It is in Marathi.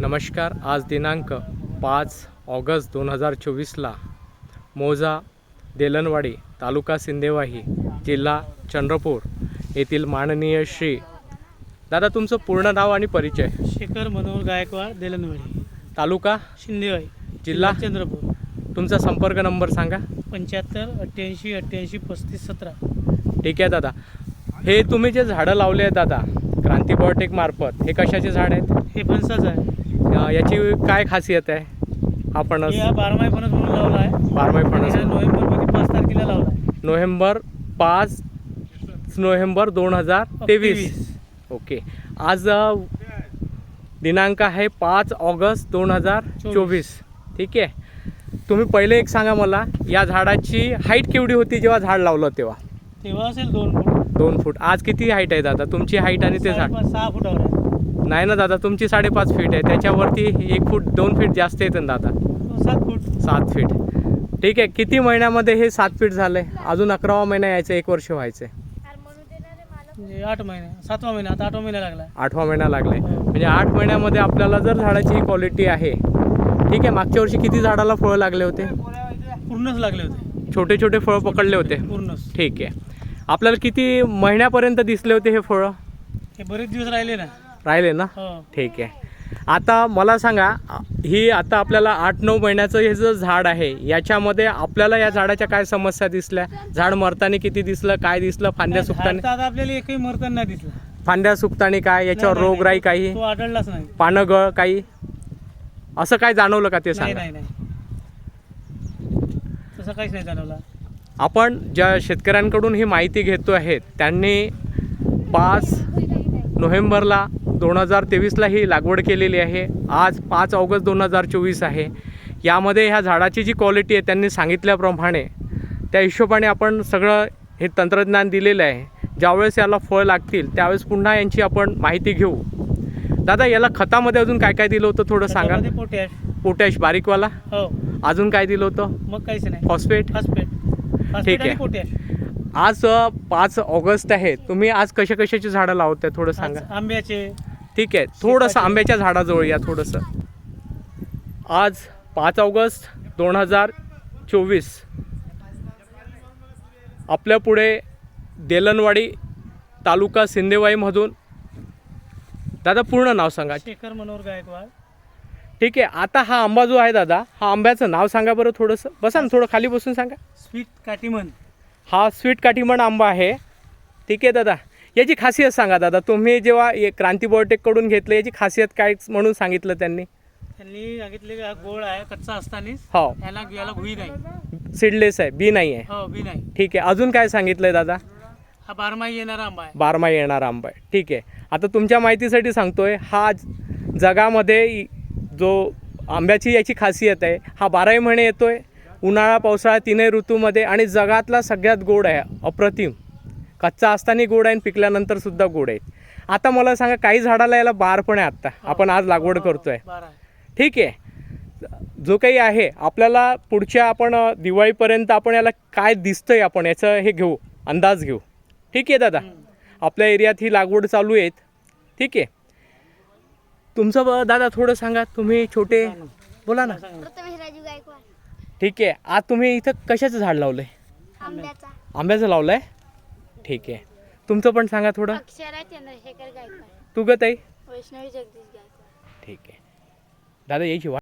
नमस्कार आज दिनांक पाच ऑगस्ट दोन हजार चोवीसला मोजा देलनवाडी तालुका सिंदेवाही जिल्हा चंद्रपूर येथील माननीय श्री दादा तुमचं पूर्ण नाव आणि परिचय? शेखर मनोहर गायकवाड देलनवाडी. तालुका? शिंदेवाई जिल्हा? चंद्रपूर. तुमचा संपर्क नंबर सांगा. पंच्याहत्तर अठ्ठ्याऐंशी अठ्ठ्याऐंशी पस्तीस सतरा. ठीक आहे दादा. हे तुम्ही जे झाडं लावले आहेत दादा क्रांती बायोटेक मार्फत हे कशाचे झाड आहेत? हे फणसाचं आहे. अं, याची काय खासियत आहे? आपण हे हा बारमाही फणस म्हणून लावला आहे. बारमाही आणि फणस. हा नोव्हेंबरमध्ये पाच तारखेला लावला आहे. नोव्हेंबर पाच नोव्हेंबर दोन हजार तेवीस. ओके. आज अ, दिनांक आहे पाच ऑगस्ट दोन हजार चोवीस. ठीक आहे? तुम्ही पहिले एक सांगा मला या झाडाची हाईट केवढी होती जेव्हा झाड लावलं तेव्हा? तेव्हा असेल दोन फूट. दोन फूट. आज किती हाईट आहे दादा? तुमची हाईट आणि ते झाड. साडेपाच- सहा फुटावर आहे. नाही ना दादा तुमची साडेपाच फीट आहे. त्याच्यावरती एक फूट दोन फीट जास्त येतं ना दादा. सात फूट सात फीट ठीक आहे किती महिन्यामध्ये हे सात फीट झालंय? अजून अकरावा महिना यायचं एक वर्ष व्हायचं आठ महिने सातवा महिना आता आठवा महिना लागला आठवा महिना लागलाय. म्हणजे आठ महिन्यामध्ये आपल्याला जर झाडाची ही क्वालिटी आहे ठीक आहे मागच्या वर्षी किती झाडाला फळं लागले होते? पूर्णच लागले होते. छोटे छोटे फळं पकडले होते. पूर्णच. ठीक आहे. आपल्याला किती महिन्यापर्यंत दिसले होते हे फळं? हे बरेच दिवस राहिले ना. राहिले ना? हो. ठीक आहे. आता मला सांगा ही आता आपल्याला आठ नऊ महिन्याचं हे जे झाड आहे याच्यामध्ये आपल्याला या झाडाच्या काय समस्या दिसल्या? झाड मरताना किती दिसलं काय दिसलं फांद्या सुकताना? आता आपल्याला एकही मरताना नाही दिसला. फांद्या सुकताना काय याच्यावर नाही, नाही, रोगराई. काही? तो आढळलाच नाही. पानं गळ काही? असं काय जाणवलं का ते नाही सांगा? नाही नाही. तसं काहीच नाही जाणवला. आपण ज्या शेतकऱ्यांकडून ही माहिती घेतो आहे त्यांनी पाच नोव्हेंबरला दोन हजार तेवीसला ही लागवड केलेली आहे. आज पाच ऑगस्ट दोन हजार चोवीस आहे. यामध्ये ह्या झाडाची जी क्वालिटी आहे त्यांनी सांगितल्याप्रमाणे त्या हिशोबाने आपण सगळं हे तंत्रज्ञान दिलेलं आहे. ज्यावेळेस याला फळ लागतील त्यावेळेस पुन्हा यांची आपण माहिती घेऊ. दादा याला खतामध्ये अजून काय काय दिलं होतं थोडं सांगा पोटॅश पोटॅश बारीकवाला? हो. अजून काय दिलं होतं? मग काहीच नाही. फॉस्फेट फॉस्फेट ठीक आहे. पोटॅश आज पाच ऑगस्ट आहे. तुम्ही आज कशा कशाची झाडं लावत आहे थोडं सांगा. आंब्याचे ठीक आहे. थोडंसं. आंब्याच्या झाडाजवळ या थोडंसं. आज पाच ऑगस्ट दोन हजार चोवीस. आपल्या पुढे देलनवाडी तालुका सिंदेवाईमधून दादा पूर्ण नाव सांगा. शेखर मनोहर गायकवाड. ठीक आहे. आता हा आंबा जो आहे दादा हा आंब्याचं नाव सांगा बरं थोडंसं. बसा ना थोडं खाली बसून सांगा. स्वीट काटीमन हा स्वीट काठीमण आंबा आहे. ठीक आहे दादा. याची खासियत सांगा दादा तुम्ही जेव्हा क्रांती बायोटेककडून घेतलं याची खासियत काय म्हणून सांगितलं त्यांनी? त्यांनी सांगितले की हा गोळ आहे कच्चा असतानाच हो. याला याला भुई नाही. सीडलेस आहे बी नाही आहे. हो बी नाही. ठीक आहे अजून काय सांगितलंय दादा? हा बारमाही येणारा आंबा आहे. बारमा येणारा आंबा आहे. ठीक आहे. आता तुमच्या माहितीसाठी सांगतोय हा ज- जगामध्ये जो आंब्याची याची खासियत आहे हा बाराही महिने येतोय उन्हाळा पावसाळा तीनही ऋतूमध्ये आणि जगातला सगळ्यात गोड आहे अप्रतिम. कच्चा असताना गोड आहे आणि पिकल्यानंतर सुद्धा गोड आहे. आता मला सांगा काही झाडाला याला बार पण आहे आत्ता आपण आज लागवड हो, करतोय. ठीक आहे. जो काही आहे आपल्याला पुढच्या आपण दिवाळीपर्यंत आपण याला काय दिसतंय आपण याचं हे घेऊ अंदाज घेऊ. ठीक आहे दादा. आपल्या एरियात ही लागवड चालू आहेत. ठीक आहे. तुमचं ब- दादा थोडं सांगा तुम्ही छोटे? बोला ना. ठीक आहे. आज तुम्ही इथं कशाचं झाड लावलंय? आंब्याचा. आंब्याचं लावलंय? ठीक आहे. तुमचं पण सांगा थोडं. अक्षरा चंद्रशेखर गायकवाड. तू गत आहे वैष्णवी जगदीश गायकवाड. ठीक आहे. दादा यायची वाट